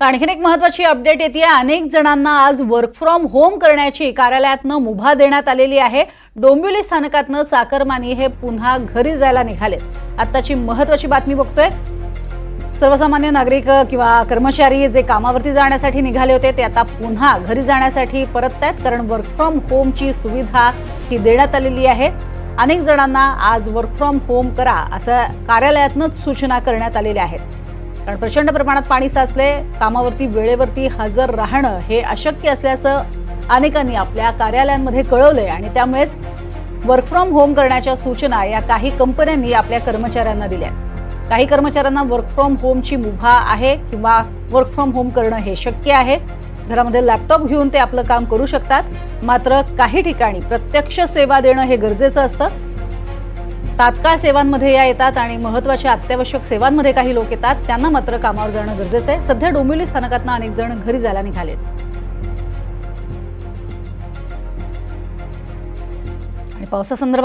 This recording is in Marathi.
तर आणखीन एक महत्वाची अपडेट येते. अनेक जणांना आज वर्क फ्रॉम होम करण्याची कार्यालयातनं मुभा देण्यात आलेली आहे. डोंबिवली स्थानकातनं चाकरमानी हे पुन्हा घरी जायला निघाले आत्ताची महत्वाची बातमी बघतोय. सर्वसामान्य नागरिक किंवा कर्मचारी जे कामावरती जाण्यासाठी निघाले होते ते आता पुन्हा घरी जाण्यासाठी परत आहेत कारण वर्क फ्रॉम होमची सुविधा ही देण्यात आलेली आहे. अनेक जणांना आज वर्क फ्रॉम होम करा असं कार्यालयातनंच सूचना करण्यात आलेल्या आहेत. कारण प्रचंड प्रमाणात पाणी साचले कामावरती वेळेवरती हजर राहणं हे अशक्य असल्याचं अनेकांनी आपल्या कार्यालयांमध्ये कळवलंय आणि त्यामुळेच वर्क फ्रॉम होम करण्याच्या सूचना या काही कंपन्यांनी आपल्या कर्मचाऱ्यांना दिल्या काही कर्मचाऱ्यांना वर्क फ्रॉम होमची मुभा आहे किंवा वर्क फ्रॉम होम करणं हे शक्य आहे. घरामध्ये लॅपटॉप घेऊन ते आपलं काम करू शकतात. मात्र काही ठिकाणी प्रत्यक्ष सेवा देणं हे गरजेचं असतं. तात्काळ सेवांमध्ये या येतात आणि महत्त्वाच्या अत्यावश्यक सेवांमध्ये काही लोक येतात त्यांना मात्र कामावर जाणं गरजेचं आहे. सध्या डोंबिवली स्थानकातनं अनेक जण घरी जायला निघालेत. आणि पावसासंदर्भात